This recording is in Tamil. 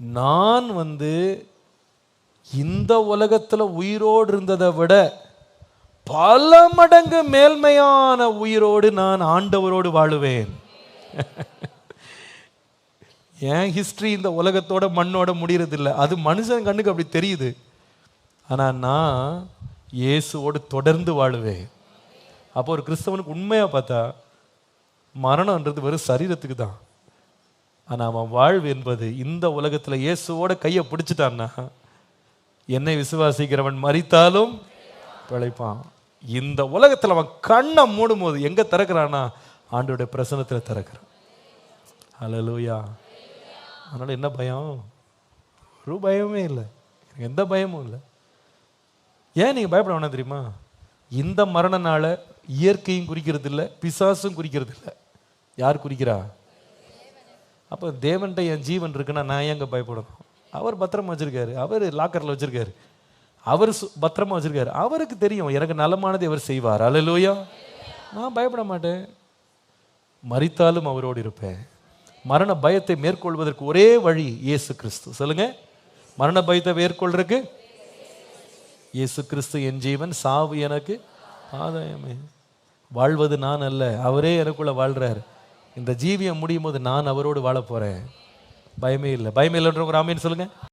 நான் வந்து இந்த உலகத்தில் உயிரோடு இருந்ததை விட பல மடங்கு மேல்மையான உயிரோடு நான் ஆண்டவரோடு வாழுவேன். என் ஹிஸ்ட்ரி இந்த உலகத்தோட மண்ணோட முடியறதில்லை. அது மனுஷன் கண்ணுக்கு அப்படி தெரியுது. ஆனால் நான் இயேசுவோடு தொடர்ந்து வாழுவேன். அப்போ ஒரு கிறிஸ்தவனுக்கு உண்மையாக பார்த்தா மரணம்ன்றது வெறும் சரீரத்துக்கு தான். ஆனால் அவன் வாழ்வு என்பது இந்த உலகத்தில் இயேசுவோட கையை பிடிச்சிட்டான்னா என்னை விசுவாசிக்கிறவன் மறித்தாலும் பிழைப்பான். இந்த உலகத்தில் அவன் கண்ணை மூடும் போது எங்கே திறக்கிறானா ஆண்டோட பிரசனத்தில் திறக்கிறான். ஹalleluya. அதனால் என்ன பயம்? ஒரு பயமே இல்லை. எனக்கு எந்த பயமும் இல்லை. ஏன் நீங்கள் பயப்பட வேணாம் தெரியுமா? இந்த மரணனால் இயற்கையும் குறிக்கிறது இல்லை பிசாசும் குறிக்கிறது இல்லை யார் குறிக்கிறா? அப்போ தேவன்கிட்ட என் ஜீவன் இருக்குன்னா நான் ஏங்க பயப்படணும்? அவர் பத்திரமா வச்சுருக்காரு. அவர் லாக்கரில் வச்சுருக்காரு. அவர் சு- பத்திரமா வச்சுருக்காரு. அவருக்கு தெரியும் எனக்கு நலமானதை அவர் செய்வார். அல்லையா நான் பயப்பட மாட்டேன். மறித்தாலும் அவரோடு இருப்பேன். மரண பயத்தை மேற்கொள்வதற்கு ஒரே வழி இயேசு கிறிஸ்து. சொல்லுங்க. மரண பயத்தை மேற்கொள்றதுக்கு? இயேசு கிறிஸ்து என் ஜீவன் சாவு எனக்கு. ஆதாயமே. வாழ்வது நான் அல்ல. அவரே எனக்குள்ள வாழ்றார். இந்த ஜீவியம் முடியும் போது நான் அவரோடு வாழ போகிறேன் பயமே இல்லை. பயமே இல்லைன்றவங்க ராமேன்னு சொல்லுங்கள்